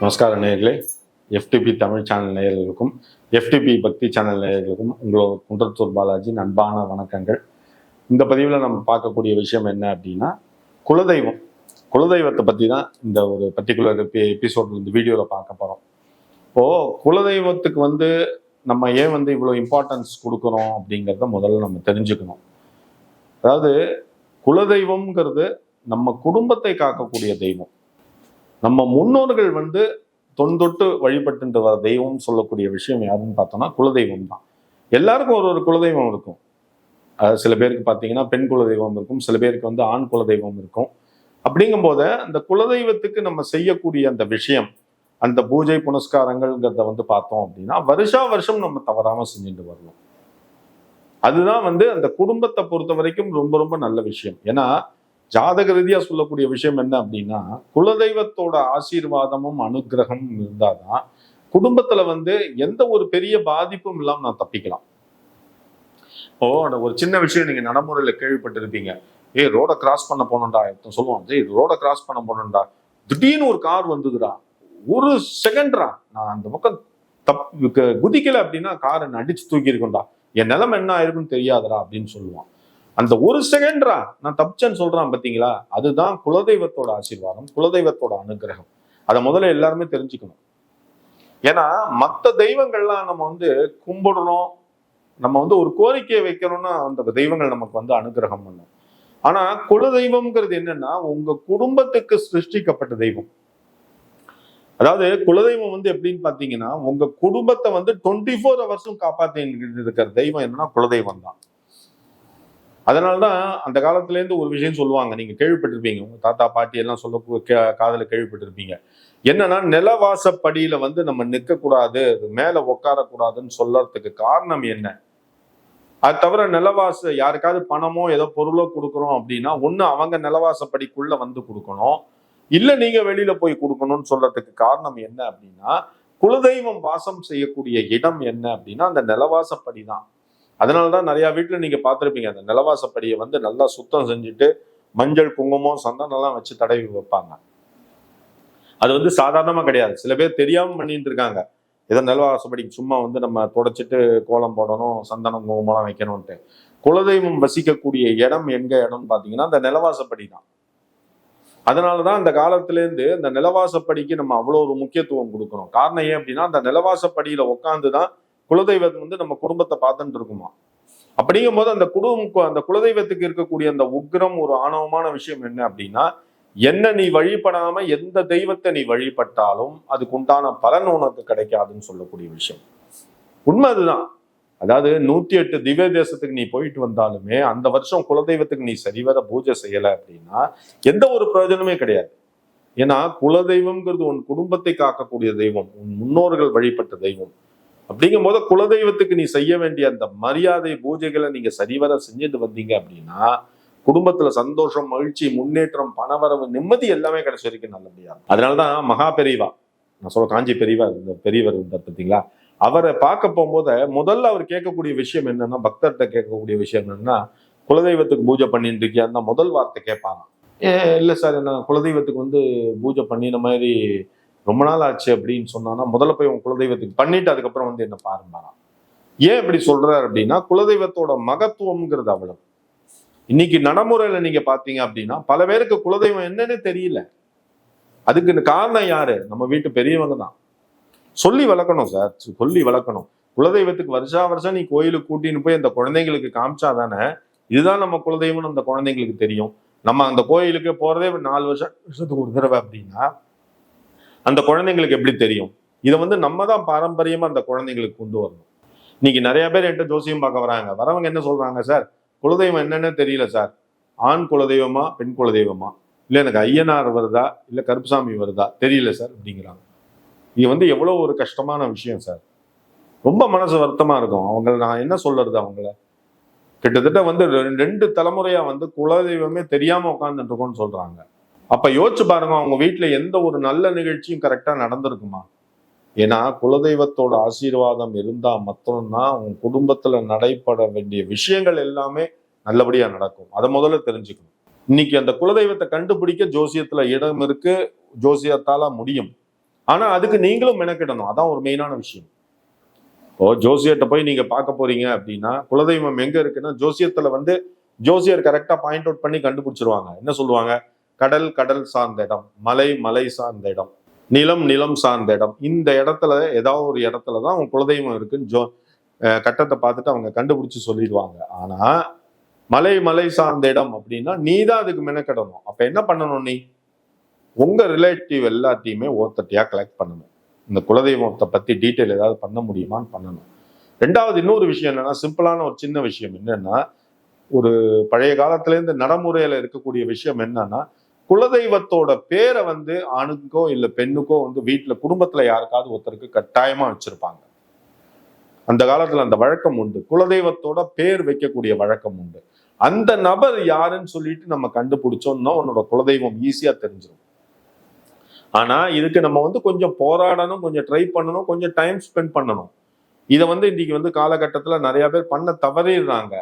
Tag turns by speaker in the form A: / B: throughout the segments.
A: நமஸ்கார நேயர்களே FTP Tamil channel நேயர்களுக்கும் FTP பக்தி சேனல் நேயர்களுக்கும் உங்களோட குன்றத்தூர் பாலாஜி அன்பான வணக்கங்கள். இந்த பதிவில் நம்ம பார்க்கக்கூடிய விஷயம் என்ன அப்படின்னா குலதெய்வம். குலதெய்வத்தை பற்றி தான் இந்த ஒரு பர்டிகுலர் எபிசோட் இந்த வீடியோவில் பார்க்க போகிறோம் இப்போது குலதெய்வத்துக்கு வந்து நம்ம ஏன் வந்து இவ்வளோ இம்பார்ட்டன்ஸ் கொடுக்குறோம் அப்படிங்கிறத முதல்ல நம்ம தெரிஞ்சுக்கணும். அதாவது குலதெய்வம்ங்கிறது நம்ம குடும்பத்தை காக்கக்கூடிய தெய்வம். நம்ம முன்னோர்கள் வந்து தொன்தொட்டு வழிபட்டு வர தெய்வம் சொல்லக்கூடிய விஷயம் யாருன்னு பார்த்தோம்னா குலதெய்வம் தான். எல்லாருக்கும் ஒரு ஒரு குலதெய்வம் இருக்கும். சில பேருக்கு பார்த்தீங்கன்னா பெண் குலதெய்வம் இருக்கும் சில பேருக்கு வந்து ஆண் குலதெய்வம் இருக்கும். அப்படிங்கும்போது அந்த குலதெய்வத்துக்கு நம்ம செய்யக்கூடிய அந்த விஷயம் அந்த பூஜை புனஸ்காரங்கள்ங்கிறத வந்து பார்த்தோம் அப்படின்னா வருஷா வருஷம் நம்ம தவறாமல் செஞ்சுட்டு வரணும். அதுதான் வந்து அந்த குடும்பத்தை பொறுத்த வரைக்கும் ரொம்ப ரொம்ப நல்ல விஷயம். ஏன்னா ஜாதக ரீதியாக சொல்லக்கூடிய விஷயம் என்ன அப்படின்னா குலதெய்வத்தோட ஆசீர்வாதமும் அனுகிரகமும் இருந்தாதான் குடும்பத்துல வந்து எந்த ஒரு பெரிய பாதிப்பும் இல்லாமல் நான் தப்பிக்கலாம். ஓ ஒரு சின்ன விஷயம் நீங்க நடைமுறையில கேள்விப்பட்டிருப்பீங்க. ஏய் ரோட கிராஸ் பண்ண போனோண்டா ஒருத்தன் சொல்லுவான். ஏய் ரோட கிராஸ் பண்ண போனோண்டா திடீர்னு ஒரு கார் வந்ததுடா. ஒரு செகண்ட்ரா நான் அந்த பக்கம் தப் கு- குதிக்கல அப்படின்னா காரை அடிச்சு தூக்கி என் நிலைமை என்ன ஆயிருக்குன்னு தெரியாதரா அப்படின்னு சொல்லுவான். அந்த ஒரு செகண்ட்ரா நான் தப்பிச்சேன்னு சொல்றான் பாத்தீங்களா? அதுதான் குலதெய்வத்தோட ஆசீர்வாதம் குலதெய்வத்தோட அனுகிரகம். அதை முதல்ல எல்லாருமே தெரிஞ்சுக்கணும். ஏன்னா மற்ற தெய்வங்கள்லாம் நம்ம வந்து கும்பிடணும் நம்ம வந்து ஒரு கோரிக்கையை வைக்கணும்னா அந்த தெய்வங்கள் நமக்கு வந்து அனுகிரகம் பண்ணும். ஆனா குலதெய்வம்ங்கிறது என்னன்னா உங்க குடும்பத்துக்கு சிருஷ்டிக்கப்பட்ட தெய்வம். அதாவது குலதெய்வம் வந்து எப்படின்னு பாத்தீங்கன்னா உங்க குடும்பத்தை வந்து டுவெண்ட்டி ஃபோர் ஹவர்ஸும் காப்பாத்தி இருக்கிற தெய்வம் என்னன்னா குலதெய்வம் தான் அதனாலதான் அந்த காலத்துலேருந்து ஒரு விஷயம் சொல்லுவாங்க. நீங்க கேள்விப்பட்டிருப்பீங்க. உங்க தாத்தா பாட்டி எல்லாம் சொல்ல கே- கேள்விப்பட்டிருப்பீங்க. என்னன்னா நிலவாசப்படியில வந்து நம்ம நிற்க கூடாது மேல உட்காரக்கூடாதுன்னு சொல்லறதுக்கு காரணம் என்ன? அது தவிர நிலவாச யாருக்காவது பணமோ ஏதோ பொருளோ கொடுக்குறோம் அப்படின்னா ஒன்று அவங்க நிலவாசப்படிக்குள்ள வந்து கொடுக்கணும். இல்லை நீங்கள் வெளியில போய் கொடுக்கணும்னு சொல்றதுக்கு காரணம் என்ன அப்படின்னா குலதெய்வம் வாசம் செய்யக்கூடிய இடம் என்ன அப்படின்னா அந்த நிலவாசப்படி தான். அதனாலதான் நிறைய வீட்டுல நீங்க பார்த்துருப்பீங்க அந்த நிலவாசப்படியை வந்து நல்லா சுத்தம் செஞ்சுட்டு மஞ்சள் குங்குமம் சந்தனம் எல்லாம் வச்சு தடவி வைப்பாங்க. அது வந்து சாதாரணமா கிடையாது. சில பேர் தெரியாம பண்ணிட்டு இருக்காங்க. ஏதோ நிலவாசப்படிக்கு சும்மா வந்து நம்ம தொடச்சிட்டு கோலம் போடணும் சந்தனம் குங்குமம்லாம் வைக்கணும்ட்டு குலதெய்வம் வசிக்கக்கூடிய இடம் எங்க இடம்னு பாத்தீங்கன்னா அந்த நிலவாசப்படி தான். அதனாலதான் அந்த காலத்திலேருந்து அந்த இந்த நிலவாசப்படிக்கு நம்ம அவ்வளோ ஒரு முக்கியத்துவம் கொடுக்கணும். காரணம் ஏன் அப்படின்னா அந்த நிலவாசப்படியில உட்காந்துதான் குலதெய்வம் வந்து நம்ம குடும்பத்தை பார்த்துட்டு இருக்குமா அப்படிங்கும் போது அந்த குடும்பம் அந்த குலதெய்வத்துக்கு இருக்கக்கூடிய அந்த உக்ரம் ஒரு ஆணவமான விஷயம் என்ன அப்படின்னா என்ன நீ வழிபடாம எந்த தெய்வத்தை நீ வழிபட்டாலும் அதுக்கு உண்டான பலன் உனக்கு கிடைக்காதுன்னு சொல்லக்கூடிய விஷயம். உண்மை அதுதான். அதாவது நூத்தி எட்டு திவ்ய தேசத்துக்கு நீ போயிட்டு வந்தாலுமே அந்த வருஷம் குலதெய்வத்துக்கு நீ சரிவர பூஜை செய்யல அப்படின்னா எந்த ஒரு பிரயோஜனமே கிடையாது. ஏன்னா குலதெய்வம்ங்கிறது உன் குடும்பத்தை காக்கக்கூடிய தெய்வம் உன் முன்னோர்கள் வழிபட்ட தெய்வம். அப்படிங்கும் போது குலதெய்வத்துக்கு நீ செய்ய வேண்டிய அந்த மரியாதை பூஜைகளை நீங்க சரிவர செஞ்சுட்டு வந்தீங்க அப்படின்னா குடும்பத்துல சந்தோஷம் மகிழ்ச்சி முன்னேற்றம் பணவரவு நிம்மதி எல்லாமே கிடைச்ச வரைக்கும் நல்லபடியா அதனாலதான் மகா பெரியவா நான் சொல்ல காஞ்சி பெரியவா இந்த பெரியவர் இருந்தார் பார்த்தீங்களா? அவரை பார்க்க போகும்போது முதல்ல அவர் கேட்கக்கூடிய விஷயம் என்னன்னா பக்தர்கிட்ட கேட்கக்கூடிய விஷயம் என்னன்னா குலதெய்வத்துக்கு பூஜை பண்ணிட்டு இருக்கியா தான் முதல் வார்த்தை கேட்பாங்க ஏ இல்லை சார் என்ன குலதெய்வத்துக்கு வந்து பூஜை பண்ணின மாதிரி ரொம்ப நாள் ஆச்சு அப்படின்னு சொன்னான்னா முதல்ல போய் உன் குலதெய்வத்துக்கு பண்ணிட்டு அதுக்கப்புறம் வந்து என்ன பாருந்தாராம் ஏன் இப்படி சொல்றாரு அப்படின்னா குலதெய்வத்தோட மகத்துவம்ங்கிறது அவ்வளவு. இன்னைக்கு நடைமுறையில நீங்க பாத்தீங்க அப்படின்னா பல பேருக்கு குலதெய்வம் என்னன்னு தெரியல. அதுக்கு காரணம் யாரு? நம்ம வீட்டு பெரியவங்க தான். சொல்லி வளர்க்கணும் சார். சொல்லி வளர்க்கணும். குலதெய்வத்துக்கு வருஷா வருஷம் நீ கோயிலுக்கு கூட்டின்னு போய் அந்த குழந்தைங்களுக்கு காமிச்சா தானே இதுதான் நம்ம குலதெய்வம்னு அந்த குழந்தைங்களுக்கு தெரியும். நம்ம அந்த கோயிலுக்கு போறதே ஒரு நாலு வருஷம் வருஷத்துக்கு ஒரு தடவை அப்படின்னா அந்த குழந்தைங்களுக்கு எப்படி தெரியும்? இதை வந்து நம்ம தான் பாரம்பரியமா அந்த குழந்தைங்களுக்கு கொண்டு வரணும். இன்னைக்கு நிறைய பேர் என்கிட்ட ஜோசியம் பார்க்க வராங்க. வரவங்க என்ன சொல்றாங்க சார் குலதெய்வம் என்னன்னு தெரியல சார். ஆண் குலதெய்வமா பெண் குலதெய்வமா? இல்ல எனக்கு ஐயனார் வருதா? இல்ல கருப்புசாமி வருதா? தெரியல சார் அப்படிங்கிறாங்க. இது வந்து எவ்வளவு ஒரு கஷ்டமான விஷயம் சார். ரொம்ப மனசு வருத்தமா இருக்கும். அவங்க நான் என்ன சொல்றது அவங்கள? கிட்டத்தட்ட வந்து ரெண்டு தலைமுறையா வந்து குலதெய்வமே தெரியாம உட்காந்துட்டு இருக்கோம்னு சொல்றாங்க. அப்ப யோசிச்சு பாருங்க அவங்க வீட்டுல எந்த ஒரு நல்ல நிகழ்ச்சியும் கரெக்டா நடந்திருக்குமா? ஏன்னா குலதெய்வத்தோட ஆசீர்வாதம் இருந்தா மட்டும்தான் உன் குடும்பத்துல நடைபெற வேண்டிய விஷயங்கள் எல்லாமே நல்லபடியா நடக்கும். அதை முதல்ல தெரிஞ்சுக்கணும். இன்னைக்கு அந்த குலதெய்வத்தை கண்டுபிடிக்க ஜோசியத்துல இடம் இருக்கு ஜோசியத்தால முடியும். ஆனா அதுக்கு நீங்களும் மெனக்கிடணும். அதான் ஒரு மெயினான விஷயம். இப்போ ஜோசியர்கிட்ட போய் நீங்க பார்க்க போறீங்க அப்படின்னா குலதெய்வம் எங்க இருக்குன்னா ஜோசியத்துல வந்து ஜோசியர் கரெக்டா பாயிண்ட் அவுட் பண்ணி கண்டுபிடிச்சிருவாங்க. என்ன சொல்லுவாங்க? கடல் கடல் சார்ந்த இடம் மலை மலை சார்ந்த இடம் நிலம் நிலம் சார்ந்த இடம். இந்த இடத்துல ஏதாவது ஒரு இடத்துல தான் அவங்க குலதெய்வம் இருக்குன்னு ஜோ கட்டத்தை பார்த்துட்டு அவங்க கண்டுபிடிச்சு சொல்லிடுவாங்க. ஆனா மலை மலை சார்ந்த இடம் அப்படின்னா நீ தான் அதுக்கு மெனக்கிடணும். அப்ப என்ன பண்ணணும் நீ? உங்க ரிலேட்டிவ் எல்லாத்தையுமே ஓத்தட்டியா கலெக்ட் பண்ணணும். இந்த குலதெய்வத்தை பத்தி டீட்டெயில் ஏதாவது பண்ண முடியுமான்னு பண்ணணும். ரெண்டாவது இன்னொரு விஷயம் என்னன்னா சிம்பிளான ஒரு சின்ன விஷயம் என்னன்னா ஒரு பழைய காலத்துல இருந்து நடைமுறையில இருக்கக்கூடிய விஷயம் என்னன்னா குலதெய்வத்தோட பேரை வந்து ஆணுக்கோ இல்ல பெண்ணுக்கோ வந்து வீட்டுல குடும்பத்துல யாருக்காவது ஒருத்தருக்கு கட்டாயமா வச்சிருப்பாங்க. அந்த காலத்துல அந்த வழக்கம் உண்டு. குலதெய்வத்தோட பேர் வைக்கக்கூடிய வழக்கம் உண்டு. அந்த நபர் யாருன்னு சொல்லிட்டு நம்ம கண்டுபிடிச்சோம்னா உன்னோட குலதெய்வம் ஈஸியா தெரிஞ்சிடும் ஆனா இதுக்கு நம்ம வந்து கொஞ்சம் போராடணும் கொஞ்சம் ட்ரை பண்ணணும் கொஞ்சம் டைம் ஸ்பெண்ட் பண்ணணும். இதை வந்து இன்னைக்கு வந்து காலகட்டத்தில் நிறைய பேர் பண்ண தவறிடுறாங்க.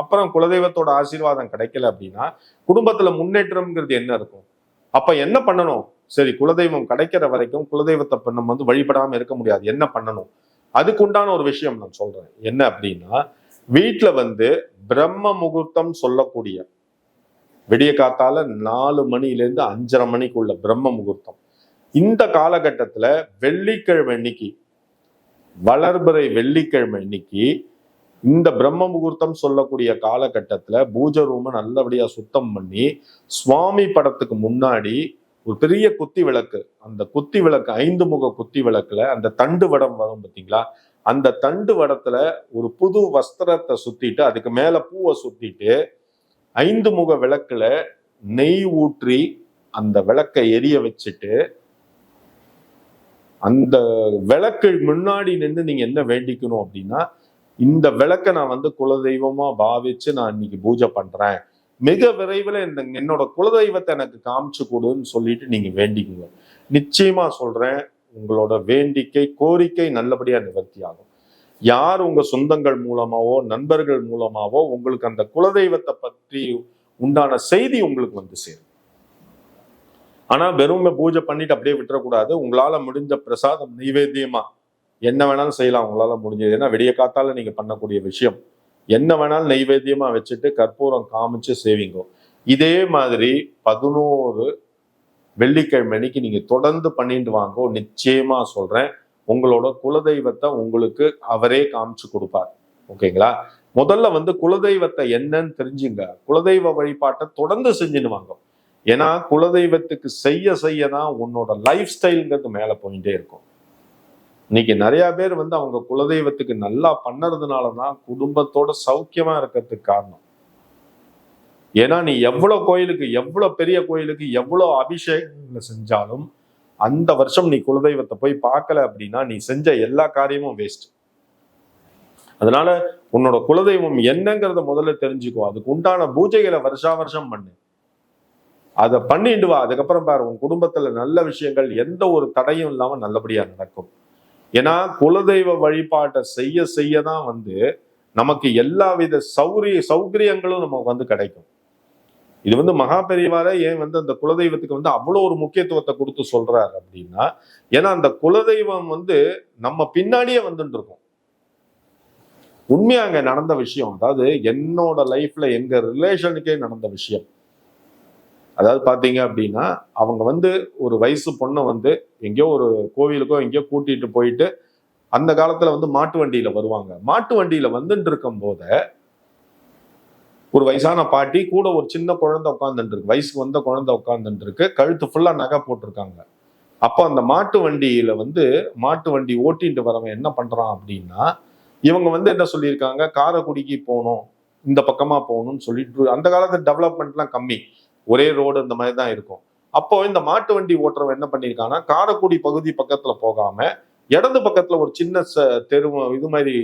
A: அப்புறம் குலதெய்வத்தோட ஆசீர்வாதம் கிடைக்கல அப்படின்னா குடும்பத்துல முன்னேற்றம்ங்கிறது என்ன இருக்கும்? அப்ப என்ன பண்ணணும்? சரி குலதெய்வம் கிடைக்கிற வரைக்கும் குலதெய்வத்தை நம்ம வந்து வழிபடாம இருக்க முடியாது. என்ன பண்ணணும்? அதுக்கு உண்டான ஒரு விஷயம் நான் சொல்றேன். என்ன அப்படின்னா வீட்டுல வந்து பிரம்ம முகூர்த்தம் சொல்லக்கூடிய விடிய காத்தால நாலு மணிலேருந்து அஞ்சரை மணிக்குள்ள பிரம்ம முகூர்த்தம். இந்த காலகட்டத்துல வெள்ளிக்கிழமை இன்னைக்கு வளர்பிறை வெள்ளிக்கிழமை இன்னைக்கு இந்த பிரம்ம முகூர்த்தம் சொல்லக்கூடிய காலகட்டத்தில் பூஜை ரூமை நல்லபடியாக சுத்தம் பண்ணி சுவாமி படத்துக்கு முன்னாடி ஒரு பெரிய குத்தி விளக்கு. அந்த குத்தி விளக்கு ஐந்து முக குத்தி விளக்குல அந்த தண்டு வடம் வரும் பார்த்தீங்களா அந்த தண்டு வடத்துல ஒரு புது வஸ்திரத்தை சுத்திட்டு அதுக்கு மேல பூவை சுத்திட்டு ஐந்து முக விளக்குல நெய் ஊற்றி அந்த விளக்கை எரிய வச்சுட்டு அந்த விளக்கு முன்னாடி நின்று நீங்க என்ன வேண்டிக்கணும் அப்படின்னா இந்த விளக்கை நான் வந்து குலதெய்வமா பாவிச்சு நான் இன்னைக்கு பூஜை பண்றேன். மிக விரைவில் இந்த என்னோட குலதெய்வத்தை எனக்கு காமிச்சு கொடுன்னு சொல்லிட்டு நீங்க வேண்டிக்குங்க. நிச்சயமா சொல்றேன் உங்களோட வேண்டிக்கை கோரிக்கை நல்லபடியா நிவர்த்தி ஆகும். யார் உங்க சொந்தங்கள் மூலமாவோ நண்பர்கள் மூலமாவோ உங்களுக்கு அந்த குலதெய்வத்தை பற்றி உண்டான செய்தி உங்களுக்கு வந்து சேரும். ஆனா வெறும் பூஜை பண்ணிட்டு அப்படியே விட்டுறக்கூடாது. உங்களால முடிஞ்ச பிரசாதம் நைவேத்தியமா என்ன வேணாலும் செய்யலாம் உங்களால் முடிஞ்சது. ஏன்னா விடிய காத்தால நீங்கள் பண்ணக்கூடிய விஷயம். என்ன வேணாலும் நைவேத்தியமா வச்சுட்டு கற்பூரம் காமிச்சு சேவிங்கோ. இதே மாதிரி பதினோரு வெள்ளிக்கிழமை அன்னைக்கு நீங்கள் தொடர்ந்து பண்ணிட்டு வாங்கோ. நிச்சயமாக சொல்கிறேன் உங்களோட குலதெய்வத்தை உங்களுக்கு அவரே காமிச்சு கொடுப்பார். ஓகேங்களா? முதல்ல வந்து குலதெய்வத்தை என்னன்னு தெரிஞ்சுங்க. குலதெய்வ வழிபாட்டை தொடர்ந்து செஞ்சுன்னு வாங்க. ஏன்னா குலதெய்வத்துக்கு செய்ய செய்ய தான் உன்னோட லைஃப் ஸ்டைலுங்கிறது மேலே போயிட்டே இருக்கும். இன்னைக்கு நிறைய பேர் வந்து அவங்க குலதெய்வத்துக்கு நல்லா பண்ணறதுனால தான் குடும்பத்தோட சௌக்கியமா இருக்கிறதுக்கு காரணம். ஏன்னா நீ எவ்வளவு கோயிலுக்கு எவ்வளவு பெரிய கோயிலுக்கு எவ்வளவு அபிஷேகங்களை செஞ்சாலும் அந்த வருஷம் நீ குலதெய்வத்தை போய் பார்க்கல அப்படின்னா நீ செஞ்ச எல்லா காரியமும் வேஸ்ட் அதனால உன்னோட குலதெய்வம் என்னங்கிறத முதல்ல தெரிஞ்சுக்கோ. அதுக்கு உண்டான பூஜைகளை வருஷா வருஷம் பண்ணு. அதை பண்ணிட்டு வா. அதுக்கப்புறம் பாரு உன் குடும்பத்துல நல்ல விஷயங்கள் எந்த ஒரு தடையும் இல்லாம நல்லபடியா நடக்கும். ஏன்னா குலதெய்வ வழிபாட்டை செய்ய செய்ய தான் வந்து நமக்கு எல்லா வித சௌரிய சௌகரியங்களும் நமக்கு வந்து கிடைக்கும். இது வந்து மகா பெரியவாரே ஏன் வந்து அந்த குலதெய்வத்துக்கு வந்து அவ்வளோ ஒரு முக்கியத்துவத்தை கொடுத்து சொல்றாரு அப்படின்னா ஏன்னா அந்த குலதெய்வம் வந்து நம்ம பின்னாடியே வந்துட்டு இருக்கும். உண்மையா அங்க நடந்த விஷயம். அதாவது என்னோட லைஃப்ல எங்க ரிலேஷனுக்கே நடந்த விஷயம். அதாவது பார்த்தீங்க அப்படின்னா அவங்க வந்து ஒரு வயசு பொண்ணை வந்து எங்கேயோ ஒரு கோவிலுக்கோ எங்கேயோ கூட்டிட்டு போயிட்டு அந்த காலத்துல வந்து மாட்டு வண்டியில வருவாங்க. மாட்டு வண்டியில வந்துட்டு இருக்கும் போத ஒரு வயசான பாட்டி கூட ஒரு சின்ன குழந்தை உட்காந்துட்டு இருக்கு. வயசுக்கு வந்த குழந்தை உட்காந்துட்டு இருக்கு. கழுத்து ஃபுல்லாக நகை போட்டிருக்காங்க. அப்போ அந்த மாட்டு வண்டியில வந்து மாட்டு வண்டி ஓட்டிட்டு வரவன் என்ன பண்றான் அப்படின்னா இவங்க வந்து என்ன சொல்லியிருக்காங்க? காரைக்குடிக்கு போகணும். இந்த பக்கமா போகணும்னு சொல்லிட்டு அந்த காலத்து டெவலப்மெண்ட்லாம் கம்மி. ஒரே ரோடு இந்த மாதிரி தான் இருக்கும். அப்போ இந்த மாட்டு வண்டி ஓட்டுறவன் என்ன பண்ணியிருக்காங்கன்னா காரைக்குடி பகுதி பக்கத்துல போகாம இடது பக்கத்துல ஒரு சின்ன ச தெரு இது மாதிரி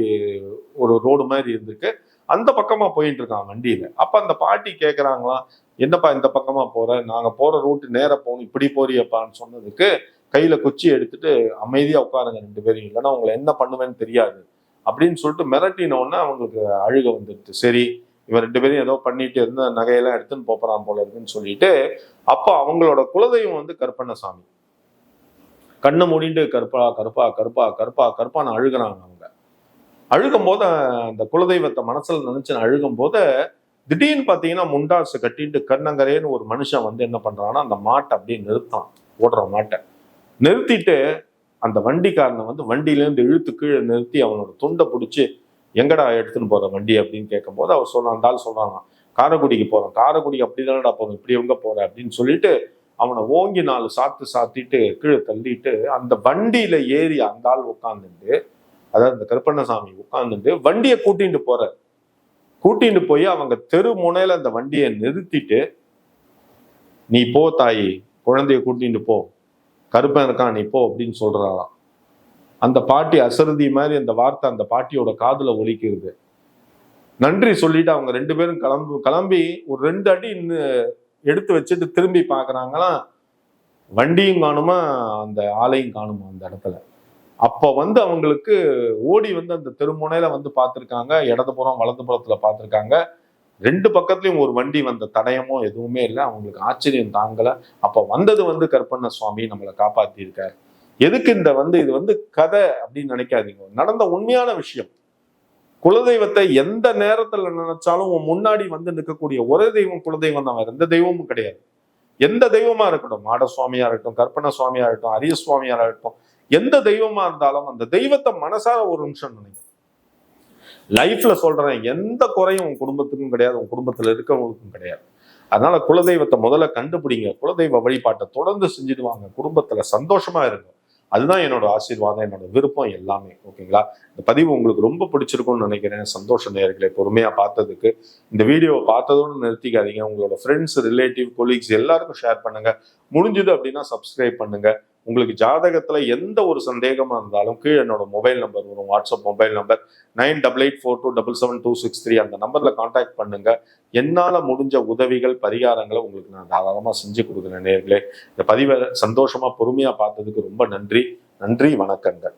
A: ஒரு ரோடு மாதிரி இருந்திருக்கு. அந்த பக்கமா போயிட்டு இருக்கான் வண்டியில. அப்ப அந்த பாட்டி கேக்குறாங்களாம் என்னப்பா இந்த பக்கமா போற? நாங்க போற ரூட்டு நேர போகணும் இப்படி போறியப்பான்னு சொன்னதுக்கு கையில குச்சி எடுத்துட்டு அமைதியா உட்காருங்க ரெண்டு பேரும் இல்லைன்னா உங்களை என்ன பண்ணுவேன்னு தெரியாது. அப்படின்னு சொல்லிட்டு மிரட்டின உடனே அவங்களுக்கு அழுக வந்துடுச்சு. சரி இவன் ரெண்டு பேரும் ஏதோ பண்ணிட்டு இருந்த நகையெல்லாம் எடுத்துன்னு போறான் போல இருக்குன்னு சொல்லிட்டு அப்போ அவங்களோட குலதெய்வம் வந்து கருப்பண்ணசாமி. கண்ணை மூடிட்டு கருப்பா கருப்பா கருப்பா கருப்பா கருப்பான்னு அழுகுறாங்க அவங்க. அழுகும் போது அந்த குலதெய்வத்தை மனசுல நினைச்சு அழுகும் போது திடீர்னு பார்த்தீங்கன்னா முண்டாசு கட்டிட்டு கண்ணங்கரேன்னு ஒரு மனுஷன் வந்து என்ன பண்றான்னா அந்த மாட்டை அப்படியே நிறுத்தான் ஓடுற மாட்டை. நிறுத்திட்டு அந்த வண்டிக்காரனை வந்து வண்டியிலேருந்து இழுத்து கீழே நிறுத்தி அவனோட துண்டை பிடிச்சி எங்கடா எடுத்துன்னு போகிறேன் வண்டி அப்படின்னு கேட்கும்போது அவர் சொன்னான் அந்த ஆள் சொல்றாங்க காரைக்குடிக்கு போகிறோம் காரைக்குடி அப்படி தானடா போகிறோம் இப்படி எங்கே போகிறேன் அப்படின்னு சொல்லிட்டு அவனை ஓங்கி நாலு சாத்து சாத்திட்டு கீழே தள்ளிட்டு அந்த வண்டியில் ஏறி அந்த ஆள் உட்காந்துட்டு அதாவது இந்த கருப்பண்ணசாமி உட்காந்துட்டு வண்டியை கூட்டிகிட்டு போகிறார் கூட்டிட்டு போய் அவங்க தெரு முனையில் அந்த வண்டியை நிறுத்திட்டு நீ போ தாயி குழந்தைய கூட்டிட்டு போ. கருப்பன் இருக்கான் நீ போ அப்படின்னு சொல்கிறாராம் அந்த பாட்டி அசருதி மாதிரி அந்த வார்த்தை அந்த பாட்டியோட காதுல ஒலிக்கிறது. நன்றி சொல்லிட்டு அவங்க ரெண்டு பேரும் கிளம்பு கிளம்பி ஒரு ரெண்டு அடி எடுத்து வச்சுட்டு திரும்பி பார்க்குறாங்களாம் வண்டியும் காணுமா? அந்த ஆலையும் காணுமா அந்த இடத்துல? அப்போ வந்து அவங்களுக்கு ஓடி வந்து அந்த தெருமுனையில் வந்து பார்த்திருக்காங்க. இடதுபுறம் வலதுபுறத்துல பார்த்துருக்காங்க. ரெண்டு பக்கத்துலையும் ஒரு வண்டி வந்த தடயமோ எதுவுமே இல்லை. அவங்களுக்கு ஆச்சரியம் தாங்கலை. அப்போ வந்தது வந்து கற்பண்ண சுவாமி நம்மளை காப்பாற்றியிருக்காரு எதுக்கு இந்த வந்து இது வந்து கதை அப்படின்னு நினைக்காதீங்க. நடந்த உண்மையான விஷயம். குலதெய்வத்தை எந்த நேரத்துல நினைச்சாலும் உன் முன்னாடி வந்து நிற்கக்கூடிய ஒரே தெய்வம் குலதெய்வம் தான். வேற எந்த தெய்வமும் கிடையாது. எந்த தெய்வமா இருக்கட்டும் மாட சுவாமியா இருக்கட்டும் கற்பன சுவாமியா இருக்கட்டும் அரிய சுவாமியா இருக்கட்டும் எந்த தெய்வமா இருந்தாலும் அந்த தெய்வத்தை மனசார ஒரு நிமிஷம் நினைக்கும் லைஃப்ல சொல்றேன் எந்த குறையும் உன் குடும்பத்துக்கும் கிடையாது உன் குடும்பத்துல இருக்கவங்களுக்கும் கிடையாது. அதனால குலதெய்வத்தை முதல்ல கண்டுபிடிங்க. குலதெய்வ வழிபாட்டை தொடர்ந்து செஞ்சுடுவாங்க குடும்பத்துல சந்தோஷமா இருக்கும் அதுதான் என்னோட ஆசீர்வாதம் என்னோட விருப்பம் எல்லாமே ஓகேங்களா? இந்த பதிவு உங்களுக்கு ரொம்ப பிடிச்சிருக்கும்னு நினைக்கிறேன். சந்தோஷ நேர்களை பொறுமையா பார்த்ததுக்கு. இந்த வீடியோவை பார்த்ததோடு நிறுத்திக்காதீங்க. உங்களோட ஃப்ரெண்ட்ஸ் ரிலேட்டிவ் கொலீக்ஸ் எல்லாருக்கும் ஷேர் பண்ணுங்க. முடிஞ்சது அப்படின்னா சப்ஸ்கிரைப் பண்ணுங்க. உங்களுக்கு ஜாதகத்துல எந்த ஒரு சந்தேகமா இருந்தாலும் கீழே என்னோட மொபைல் நம்பர் வரும். WhatsApp mobile number nine double eight four two double seven two six three அந்த நம்பர்ல காண்டாக்ட் பண்ணுங்க. என்னால முடிஞ்ச உதவிகள் பரிகாரங்களை உங்களுக்கு நான் தாராளமா செஞ்சு கொடுக்குறேன் நேர்களே. இந்த பதிவை சந்தோஷமா பொறுமையா பார்த்ததுக்கு ரொம்ப நன்றி. நன்றி வணக்கங்கள்.